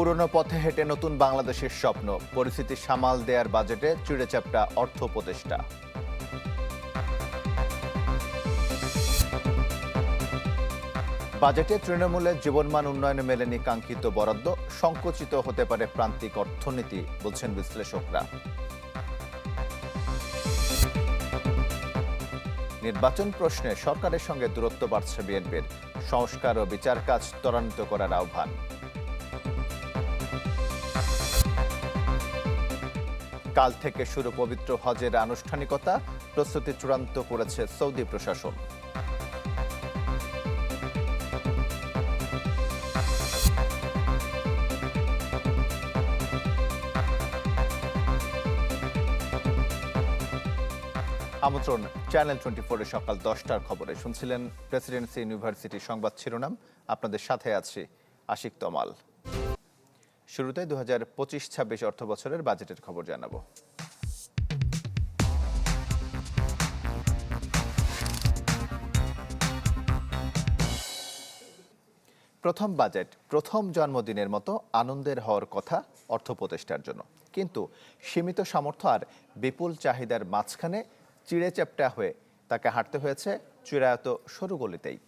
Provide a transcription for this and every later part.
পুরনো পথে হেঁটে নতুন বাংলাদেশের স্বপ্ন। পরিস্থিতি সামাল দেয়ার বাজেটে চিড়েচাপটা অর্থ উপদেষ্টা। বাজেটে তৃণমূলের জীবনমান উন্নয়নে মেলেনি কাঙ্ক্ষিত বরাদ্দ, সংকুচিত হতে পারে প্রান্তিক অর্থনীতি, বলছেন বিশ্লেষকরা। নির্বাচন প্রশ্নে সরকারের সঙ্গে দূরত্ব বাড়ছে বিএনপির। সংস্কার ও বিচার কাজ ত্বরান্বিত করার আহ্বান। কাল থেকে শুরু পবিত্র হজের আনুষ্ঠানিকতা প্রস্তুতি চূড়ান্ত করেছে সৌদি প্রশাসন। আমন্ত্রণ চ্যানেল টোয়েন্টি ফোরের সকাল দশটার খবরে। শুনছিলেন প্রেসিডেন্সি ইউনিভার্সিটি সংবাদ শিরোনাম। আপনাদের সাথে আছি আশিক তমাল। শুরুতে দু হাজার পঁচিশ ছাব্বিশ অর্থ বছরের বাজেটের খবর জানাব। প্রথম বাজেট, প্রথম জন্মদিনের মতো আনন্দের হওয়ার কথা অর্থ প্রতিষ্ঠার জন্য। কিন্তু সীমিত সামর্থ্য আর বিপুল চাহিদার মাঝখানে চিড়ে চ্যাপটা হয়ে তাকে হাঁটতে হয়েছে চিরায়ত সরু গলিতেই।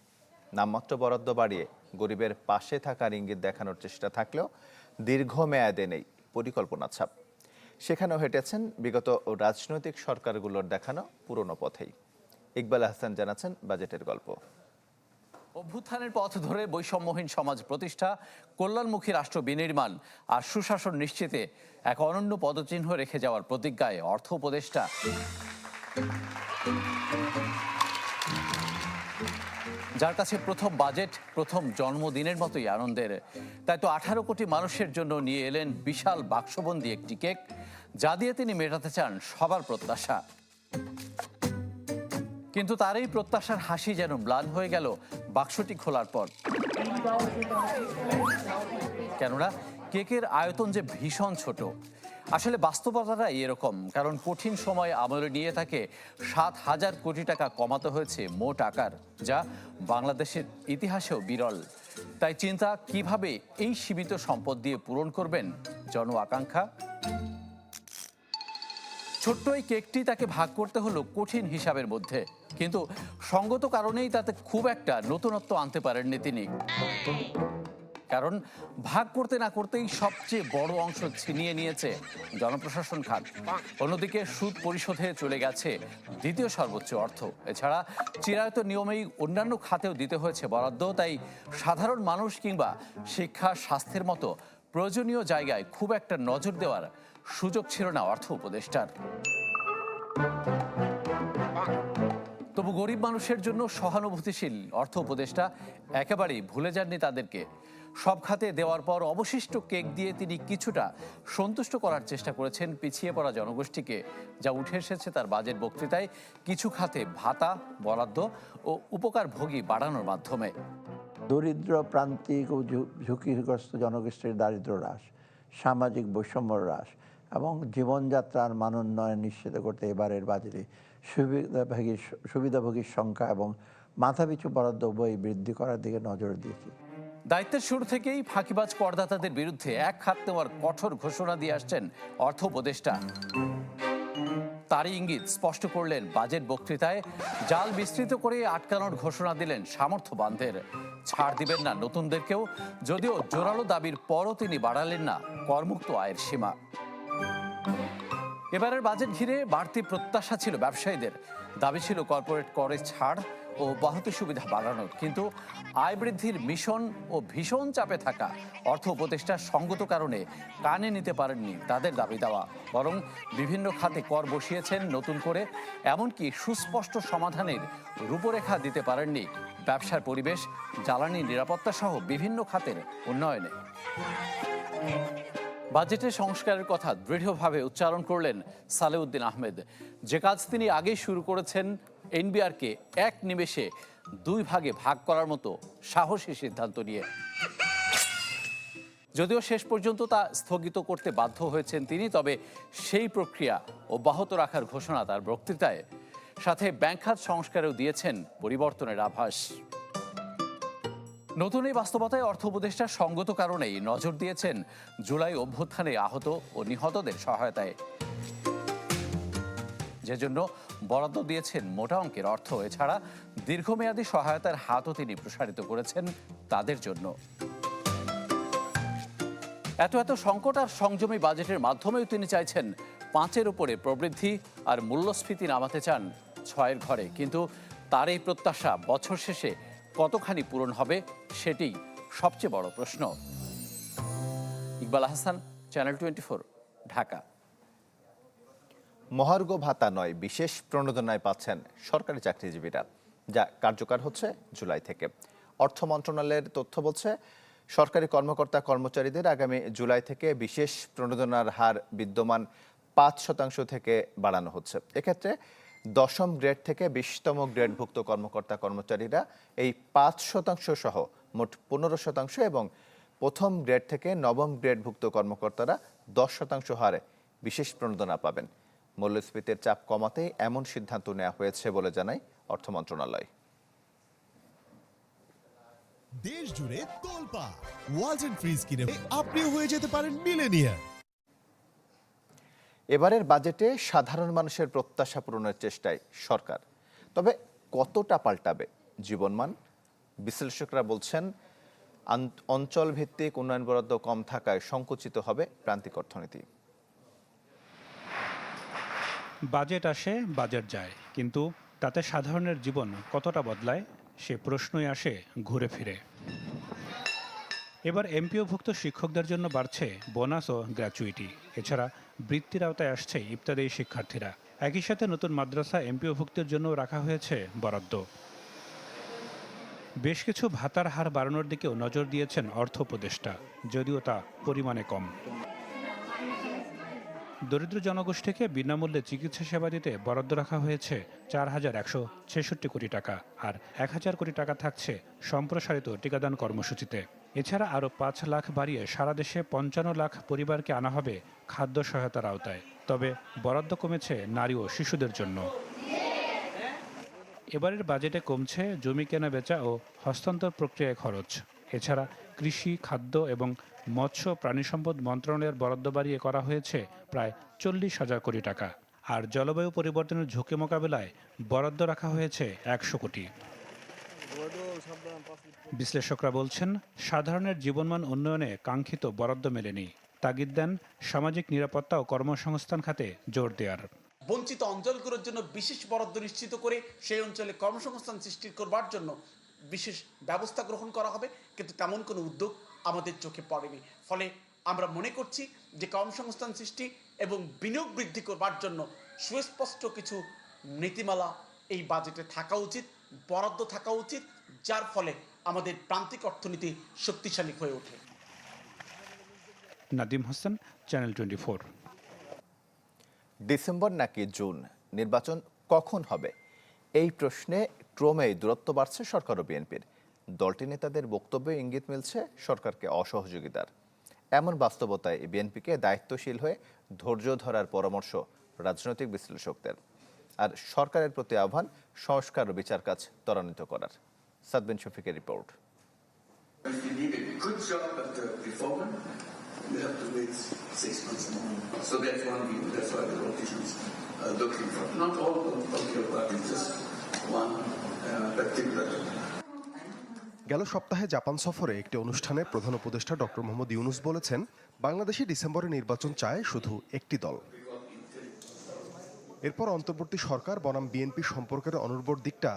নামমাত্র বরাদ্দ বাড়িয়ে গরিবের পাশে থাকার ইঙ্গিত দেখানোর চেষ্টা থাকলেও দীর্ঘমেয়াদে নেই, পরিকল্পনা ছাপ। সেখানেও হেঁটেছেন বিগত রাজনৈতিক সরকারগুলোর দেখানো পুরনো পথেই। ইকবাল হাসান জানাচ্ছেন বাজেটের গল্প। অভ্যুত্থানের পথ ধরে বৈষম্যহীন সমাজ প্রতিষ্ঠা, কল্যাণমুখী রাষ্ট্র বিনির্মাণ আর সুশাসন নিশ্চিতে এক অনন্য পদচিহ্ন রেখে যাওয়ার প্রতিজ্ঞায় অর্থ উপদেষ্টা যার কাছে প্রথম বাজেট, প্রথম জন্মদিনের মতোই আনন্দের। তাই তো আঠারো কোটি মানুষের জন্য নিয়ে এলেন বিশাল বাক্সবন্দি একটি কেক, যা দিয়ে তিনি মেটাতে চান সবার প্রত্যাশা। কিন্তু তার এই প্রত্যাশার হাসি যেন ম্লান হয়ে গেল বাক্সটি খোলার পর। কেননা, কেকের আয়তন যে ভীষণ ছোট আসলে বাস্তবতাটাই এরকম, কারণ কঠিন সময় আমলে নিয়ে তাকে সাত হাজার কোটি টাকা কমাতে হয়েছে মোট আকার, যা বাংলাদেশের ইতিহাসেও বিরল। তাই চিন্তা, কীভাবে এই সীমিত সম্পদ দিয়ে পূরণ করবেন? জন আকাঙ্ক্ষা। ছোট্ট এই কেকটি তাকে ভাগ করতে হলো কঠিন হিসাবের মধ্যে, কিন্তু সঙ্গত কারণেই তাতে খুব একটা নতুনত্ব আনতে পারেননি তিনি। কারণ ভাগ করতে না করতেই সবচেয়ে বড় অংশ ছিনিয়ে নিয়েছে জনপ্রশাসন খাত। অন্যদিকে সুদ পরিশোধে চলে গেছে দ্বিতীয় সর্বোচ্চ অর্থ। এছাড়া চিরায়ত নিয়মেই অন্যান্য খাতেও দিতে হয়েছে বরাদ্দ, তাই সাধারণ মানুষ কিংবা শিক্ষা, স্বাস্থ্যের মতো প্রয়োজনীয় জায়গায় খুব একটা নজর দেওয়ার সুযোগ ছিল না অর্থ উপদেষ্টার। তবু গরিব মানুষের জন্য সহানুভূতিশীল অর্থ উপদেষ্টা একেবারেই ভুলে যাননি তাদেরকে। সব খাতে দেওয়ার পর অবশিষ্ট কেক দিয়ে তিনি কিছুটা সন্তুষ্ট করার চেষ্টা করেছেন পিছিয়ে পড়া জনগোষ্ঠীকে, যা উঠে এসেছে তার বাজেট বক্তৃতায় কিছু খাতে ভাতা, বরাদ্দ ও উপকারভোগী বাড়ানোর মাধ্যমে। দরিদ্র, প্রান্তিক ও ঝুঁকিগ্রস্ত জনগোষ্ঠীর দারিদ্র হ্রাস, সামাজিক বৈষম্য হ্রাস এবং জীবনযাত্রার মান উন্নয়ন নিশ্চিত করতে এবারের বাজেটে সুবিধাভোগী সুবিধাভোগীর সংখ্যা এবং মাথাপিছু বরাদ্দ উভয় বৃদ্ধি করার দিকে নজর দিয়েছি। দায়িত্বের শুরু থেকেই ফাঁকিবাজ করদাতাদের বিরুদ্ধে এক হাত নেওয়ার কঠোর ঘোষণা দিয়ে আসছেন অর্থ উপদেষ্টা। তারই ইঙ্গিত স্পষ্ট করলেন বাজেট বক্তৃতায়, জাল বিস্তৃত করে আটকানোর ঘোষণা দিলেন সামর্থ্যবানদের। ছাড় দিবেন না নতুনদেরকেও, যদিও জোরালো দাবির পরও তিনি বাড়ালেন না করমুক্ত আয়ের সীমা। এবারের বাজেট ঘিরে বাড়তি প্রত্যাশা ছিল ব্যবসায়ীদের। দাবি ছিল কর্পোরেট করে ছাড় ও বাহতি সুবিধা বাড়ানোর। কিন্তু আয় বৃদ্ধির মিশন ও ভীষণ চাপে থাকা অর্থ উপদেষ্টার সঙ্গত কারণে কানে নিতে পারেননি তাদের দাবি দেওয়া। বরং বিভিন্ন খাতে কর বসিয়েছেন নতুন করে, এমনকি সুস্পষ্ট সমাধানের রূপরেখা দিতে পারেননি ব্যবসার পরিবেশ, জ্বালানি নিরাপত্তা সহ বিভিন্ন খাতের উন্নয়নে। বাজেটের সংস্কারের কথা দৃঢ়ভাবে উচ্চারণ করলেন সালেউদ্দিন আহমেদ। যে কাজ তিনি আগেই শুরু করেছেন, এনবিআরকে এক নিমেষে দুই ভাগে ভাগ করার মতো সাহসী সিদ্ধান্ত নিয়ে। যদিও শেষ পর্যন্ত তা স্থগিত করতে বাধ্য হয়েছেন তিনি, তবে সেই প্রক্রিয়া অব্যাহত রাখার ঘোষণা তার বক্তৃতায়। সাথে ব্যাংক খাত সংস্কারেও দিয়েছেন পরিবর্তনের আভাস। নতুন এই বাস্তবতায় অর্থ উপদেষ্টার সঙ্গত কারণেই নজর দিয়েছেন জুলাই অভ্যুত্থানে আহত ও নিহতদের সহায়তায়। যে জন্য বরাদ্দ দিয়েছেন মোটা অঙ্কের অর্থ। এছাড়া দীর্ঘমেয়াদী সহায়তার হাতও তিনি প্রসারিত করেছেন তাদের জন্য। এত এত সংকট আর সংযমী বাজেটের মাধ্যমেও তিনি চাইছেন পাঁচের উপরে প্রবৃদ্ধি আর মূল্যস্ফীতি নামাতে চান ছয়ের ঘরে। কিন্তু তার এই প্রত্যাশা বছর শেষে কতখানি পূরণ হবে সেটি সবচেয়ে বড় প্রশ্ন। Iqbal Hasan channel twenty Dhaka. মহার্ঘ ভাতা নয়, বিশেষ প্রণোদনায় পাচ্ছেন সরকারি চাকরিজীবীরা, যা কার্যকর হচ্ছে জুলাই থেকে। অর্থ মন্ত্রণালয়ের তথ্য বলছে, সরকারি কর্মকর্তা কর্মচারীদের আগামী জুলাই থেকে বিশেষ প্রণোদনার হার বিদ্যমান পাঁচ শতাংশ থেকে বাড়ানো হচ্ছে। এক্ষেত্রে দশম গ্রেড থেকে বিশতম গ্রেডভুক্ত কর্মকর্তা কর্মচারীরা এই পাঁচ শতাংশ সহ মোট পনেরো শতাংশ এবং প্রথম গ্রেড থেকে নবম গ্রেডভুক্ত কর্মকর্তারা দশ শতাংশ হারে বিশেষ প্রণোদনা পাবেন। মূল্যস্ফীতির চাপ কমাতে এমন সিদ্ধান্ত নেওয়া হয়েছে বলে জানায় অর্থ মন্ত্রণালয়। দেশ জুড়ে তোলপা ওয়ালটন ফ্রিজ কিনে আপনিও হয়ে যেতে পারেন মিলেনিয়ার এবারের বাজেটে সাধারণ মানুষের প্রত্যাশা পূরণের চেষ্টায় সরকার। তবে কতটা পাল্টাবে জীবনমান? বিশ্লেষকরা বলছেন অঞ্চল ভিত্তিক উন্নয়ন বরাদ্দ কম থাকায় সংকুচিত হবে প্রান্তিক অর্থনীতি। বাজেট আসে, বাজেট যায়, কিন্তু তাতে সাধারণের জীবন কতটা বদলায়, সে প্রশ্নই আসে ঘুরে ফিরে। এবার এমপিওভুক্ত শিক্ষকদের জন্য বাড়ছে বোনাস ও গ্র্যাচুইটি। এছাড়া বৃত্তির আওতায় আসছে ইবতদায়ী শিক্ষার্থীরা। একই সাথে নতুন মাদ্রাসা এমপিওভুক্তির জন্য রাখা হয়েছে বরাদ্দ। বেশ কিছু ভাতার হার বাড়ানোর দিকেও নজর দিয়েছেন অর্থ উপদেষ্টা, যদিও তা পরিমাণে কম। দরিদ্র জনগোষ্ঠীকে বিনামূল্যে চিকিৎসা সেবা দিতে বরাদ্দ রাখা হয়েছে চার হাজার একশো ছেষট্টি কোটি টাকা, আর এক হাজার কোটি টাকা থাকছে সম্প্রসারিত টিকাদান কর্মসূচিতে। এছাড়া আরও পাঁচ লাখ বাড়িয়ে সারা দেশে পঞ্চান্ন লাখ পরিবারকে আনা হবে খাদ্য সহায়তার আওতায়। তবে বরাদ্দ কমেছে নারী ও শিশুদের জন্য। এবারের বাজেটে কমছে জমি কেনা, বেচা ও হস্তান্তর প্রক্রিয়ায় খরচ। এছাড়া কৃষি, খাদ্য এবং মৎস্য প্রাণী সম্পদ মন্ত্রণালয়ের বরাদ্দ বাড়িয়ে করা হয়েছে প্রায় চল্লিশ হাজার কোটি টাকা। আর জলবায়ু পরিবর্তনের ঝুঁকি মোকাবেলায় বরাদ্দ রাখা হয়েছে একশো কোটি। বিশ্লেষকরা বলছেন, সাধারণের জীবনমান উন্নয়নে কাঙ্ক্ষিত বরাদ্দ মেলেনি। তাগিদ দেন, সামাজিক নিরাপত্তা ও কর্মসংস্থান খাতে জোর দেওয়ার বঞ্চিত অঞ্চলগুলোর জন্য বিশেষ বরাদ্দ নিশ্চিত করে সেই অঞ্চলে কর্মসংস্থান সৃষ্টি করবার জন্য বিশেষ ব্যবস্থা গ্রহণ করা হবে, কিন্তু তেমন কোনো উদ্যোগ আমাদের চোখে পড়েনি। ফলে আমরা মনে করছি যে কর্মসংস্থান সৃষ্টি এবং বিনিয়োগ বৃদ্ধি করবার জন্য সুস্পষ্ট কিছু নীতিমালা এই বাজেটে থাকা উচিত, বরাদ্দ থাকা উচিত যার ফলে আমাদের প্রান্তিক অর্থনীতি শক্তিশালী হয়ে ওঠে। Nadim Hossain channel twenty December নাকি জুন? নির্বাচন কখন হবে? এই প্রশ্নে ক্রমেই দূরত্ব বাড়ছে সরকার ও বিএনপির। দলটি নেতাদের বক্তব্যে ইঙ্গিত মিলছে সরকারকে অসহযোগিতার। এমন বাস্তবতায় বিএনপিকে দায়িত্বশীল হয়ে ধৈর্য ধরার পরামর্শ রাজনৈতিক বিশ্লেষকদের। আর সরকারের প্রতি আহ্বান সংস্কার ও বিচার কাজ ত্বরান্বিত করার। সাদবেন শফিকের রিপোর্ট গেল সপ্তাহে জাপান সফরে একটি অনুষ্ঠানে প্রধান উপদেষ্টা ডক্টর মোহাম্মদ ইউনুস বলেছেন বাংলাদেশে ডিসেম্বরে নির্বাচন চায় শুধু একটি দল। এরপর অন্তর্বর্তী সরকার বনাম বিএনপি সম্পর্কের অনুর্বর দিকটা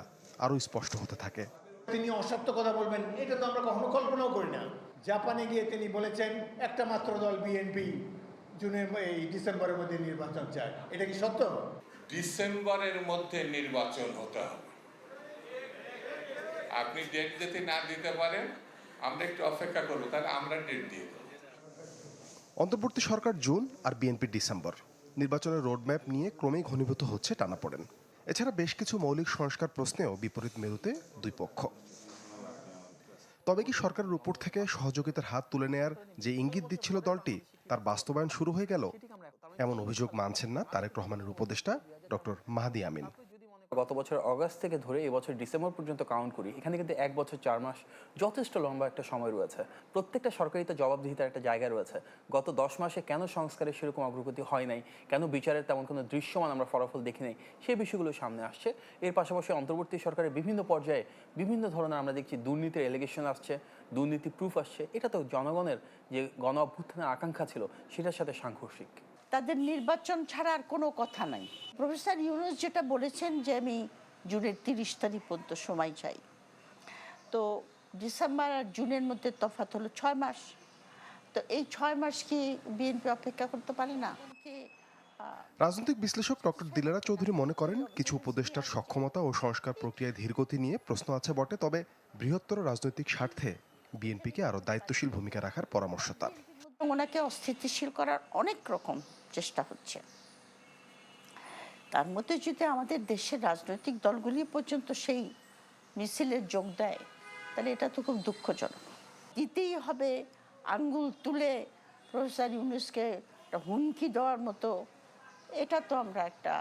আরও স্পষ্ট হতে থাকে। তিনি অসত্য কথা বলবেন এটা তো আমরা কখনো কল্পনাও করি না। জাপানে গিয়ে তিনি বলেছেন একটা মাত্র দল বিএনপি জুনের এই ডিসেম্বরের মধ্যে নির্বাচন চায়। এটা কি সত্য? ডিসেম্বরের মধ্যে নির্বাচন হতে হবে। আপনি ডেট যদি না দিতে পারেন আমরা একটু অপেক্ষা করব তাহলে আমরা ডেট দিয়ে দেবো। অন্তর্বর্তী সরকার জুন আর বিএনপি ডিসেম্বর। নির্বাচনের রোডম্যাপ নিয়ে ক্রমেই ঘনীভূত হচ্ছে টানাপোড়েন এছাড়া বেশ কিছু মৌলিক সংস্কার প্রশ্নেও বিপরীত মেরুতে দুই পক্ষ। তবে কি সরকারের উপর থেকে সহযোগিতার হাত তুলে নেয়ার যে ইঙ্গিত দিচ্ছিল দলটি, তার বাস্তবায়ন শুরু হয়ে গেল? এমন অভিযোগ মানছেন না তারেক রহমানের উপদেষ্টা ডক্টর মাহাদি আমিন। গত বছর অগাস্ট থেকে ধরে এবছর ডিসেম্বর পর্যন্ত কাউন্ট করি, এখানে কিন্তু এক বছর চার মাস যথেষ্ট লম্বা একটা সময় রয়েছে। প্রত্যেকটা সরকারিতে জবাবদিহিতার একটা জায়গা রয়েছে। গত দশ মাসে কেন সংস্কারের সেরকম অগ্রগতি হয় নাই? কেন বিচারের তেমন কোনো দৃশ্যমান আমরা ফলাফল দেখি নাই? সেই বিষয়গুলো সামনে আসছে। এর পাশাপাশি অন্তর্বর্তী সরকারের বিভিন্ন পর্যায়ে বিভিন্ন ধরনের আমরা দেখছি দুর্নীতির এলিগেশন আসছে, দুর্নীতি প্রুফ আসছে। এটা তো জনগণের যে গণ অভ্যুত্থানের আকাঙ্ক্ষা ছিল, সেটার সাথে সাংঘর্ষিক। তাদের নির্বাচন ছাড়া আর কোনো কথা নাই। প্রফেসর ইউনুস যেটা বলেছেন যে আমি জুনের তিরিশ তারিখ পর্যন্ত সময় চাই। তো ডিসেম্বর আর জুনের মধ্যে তফাৎ হলো ছয় মাস। তো এই ছয় মাস কি বিএনপি অপেক্ষা করতে পারে না? রাজনৈতিক বিশ্লেষক ডক্টর দিলারা চৌধুরী মনে করেন কিছু উপদেষ্টার সক্ষমতা ও সংস্কার প্রক্রিয়ায় ধীরগতি নিয়ে প্রশ্ন আছে বটে তবে বৃহত্তর রাজনৈতিক স্বার্থে বিএনপিকে আরও দায়িত্বশীল ভূমিকা রাখার পরামর্শ তার। ওনাকে অস্থিতিশীল করার অনেক রকম চেষ্টা হচ্ছে। তার মধ্যে যদি আমাদের দেশের রাজনৈতিক দলগুলি পর্যন্ত সেই মিছিলের যোগ দেয়, তাহলে এটা তো খুব দুঃখজনক। দিতেই হবে আঙ্গুল তুলে প্রফেসর ইউনুসকে হুমকি দেওয়ার মতো। এটা তো আমরা একটা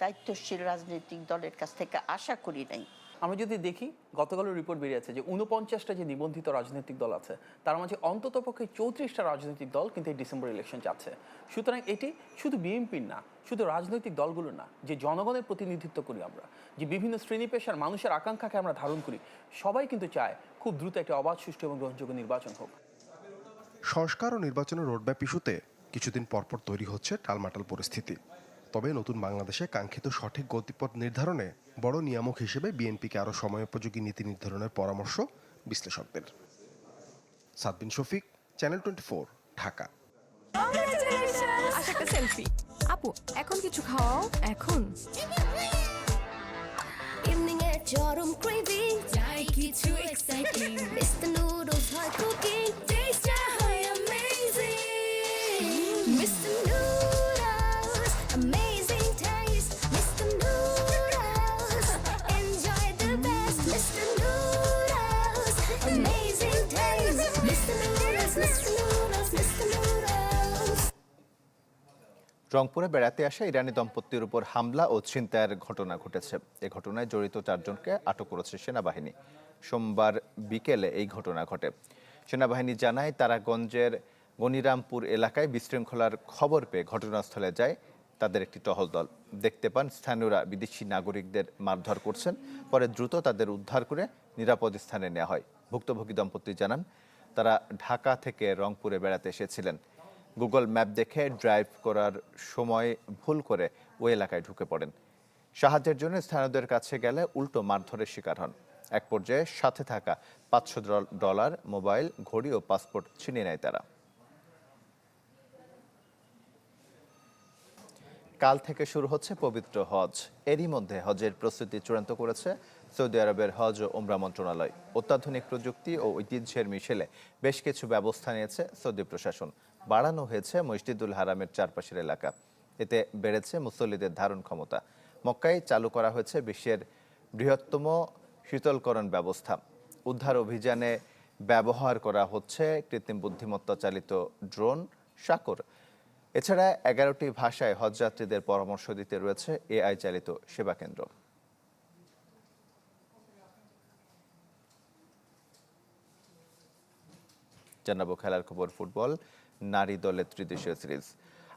দায়িত্বশীল রাজনৈতিক দলের কাছ থেকে আশা করি নাই। আমরা যদি দেখি, গতকালের রিপোর্ট বেরিয়েছে যে উনপঞ্চাশটা যে নিবন্ধিত রাজনৈতিক দল আছে, তার মাঝে অন্তত পক্ষে চৌত্রিশটা রাজনৈতিক দল কিন্তু এই ডিসেম্বর ইলেকশন যাচ্ছে সুতরাং এটি শুধু বিএনপির না, শুধু রাজনৈতিক দলগুলো না, যে জনগণের প্রতিনিধিত্ব করি আমরা, যে বিভিন্ন শ্রেণি পেশার মানুষের আকাঙ্ক্ষাকে আমরা ধারণ করি, সবাই কিন্তু চায় খুব দ্রুত একটা অবাধ, সুষ্ঠু এবং গ্রহণযোগ্য নির্বাচন হোক। সংস্কার ও নির্বাচনের রোডম্যাপ ইস্যুতে কিছুদিন পরপর তৈরি হচ্ছে টালমাটাল পরিস্থিতি। তবে নতুন বাংলাদেশে কাঙ্ক্ষিত সঠিক গতিপথ নির্ধারণে বড় নিয়ামক হিসেবে বিএনপিকে আরও সময়োপযোগী নীতি নির্ধারণের পরামর্শ বিশ্লেষকদের। Sadbin Shafiq channel twenty Dhaka. একটা সেলফি আপু এখন কিছু খাওয়াও এখন। ইভিনিং এ চরম ক্রেভিং চাই কিছু এক্সাইটিং রংপুরে বেড়াতে আসা ইরানি দম্পতির উপর হামলা ও ছিনতাইয়ের ঘটনা ঘটেছে। এ ঘটনায় জড়িত চারজনকে আটক করেছে সেনাবাহিনী। সোমবার বিকেলে এই ঘটনা ঘটে। সেনাবাহিনী জানায়, তারাগঞ্জের গনিরামপুর এলাকায় বিশৃঙ্খলার খবর পেয়ে ঘটনাস্থলে যায় তাদের একটি টহল দল। দেখতে পান, স্থানীয়রা বিদেশি নাগরিকদের মারধর করছেন, পরে দ্রুত তাদের উদ্ধার করে নিরাপদ স্থানে নেওয়া হয়। ভুক্তভোগী দম্পতি জানান, তারা ঢাকা থেকে রংপুরে বেড়াতে এসেছিলেন। গুগল ম্যাপ দেখে ড্রাইভ করার সময় ভুল করে ওই এলাকায় ঢুকে পড়েন। সাহায্যের জন্য স্থানীয়দের কাছে গেলে উল্টো মারধরের শিকার হন। এক পর্যায়ে সাথে থাকা পাঁচশো ডলার, মোবাইল, ঘড়ি ও পাসপোর্ট ছিনিয়ে নেয় তারা। কাল থেকে শুরু হচ্ছে পবিত্র হজ। এরই মধ্যে হজের প্রস্তুতি চূড়ান্ত করেছে সৌদি আরবের হজ ও উমরা মন্ত্রণালয়। অত্যাধুনিক প্রযুক্তি ও ঐতিহ্যের মিশেলে বেশ কিছু ব্যবস্থা নিয়েছে সৌদি প্রশাসন। বাড়ানো হয়েছে মসজিদুল হারামের চারপাশের এলাকা। এতে বেড়েছে মুসল্লিদের ধারণ ক্ষমতা। মক্কায় চালু করা হয়েছে বিশ্বের বৃহত্তম শীতলকরণ ব্যবস্থা। উদ্ধার অভিযানে ব্যবহার করা হচ্ছে কৃত্রিম বুদ্ধিমত্তা চালিত ড্রোন, সাকর। এছাড়া এগারোটি ভাষায় হজযাত্রীদের পরামর্শ দিতে রয়েছে এআই চালিত সেবা কেন্দ্র। জানাব খেলার খবর, ফুটবল, নারী দলের ত্রিদেশীয় সিরিজ।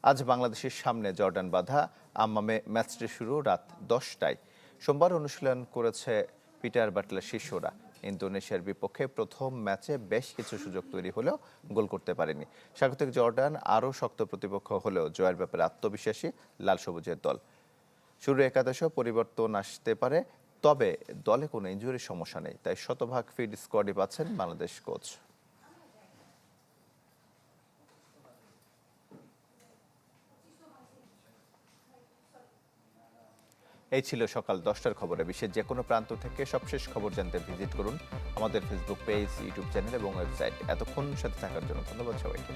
আজ বাংলাদেশের সামনে জর্ডান বাধা, আম্মামে ম্যাচটি শুরু রাত দশটায়। সোমবার অনুশীলন করেছে পিটার বাটলার শিষ্যরা ইন্দোনেশিয়ার বিপক্ষে প্রথম ম্যাচে বেশ কিছু সুযোগ তৈরি হলেও গোল করতে পারেনি। স্বাগতিক জর্ডান আরও শক্ত প্রতিপক্ষ হলেও জয়ের ব্যাপারে আত্মবিশ্বাসী লাল সবুজের দল। শুরু একাদশেও পরিবর্তন আসতে পারে, তবে দলে কোনো ইঞ্জুরির সমস্যা নেই, তাই শতভাগ ফিড স্কোয়াডই পাচ্ছেন বাংলাদেশ কোচ। এই ছিল সকাল দশটার খবরে। বিশ্বের যে কোনো প্রান্ত থেকে সবশেষ খবর জানতে ভিজিট করুন আমাদের ফেসবুক পেজ ইউটিউব চ্যানেল এবং ওয়েবসাইট এতক্ষণ সাথে থাকার জন্য ধন্যবাদ সবাইকে।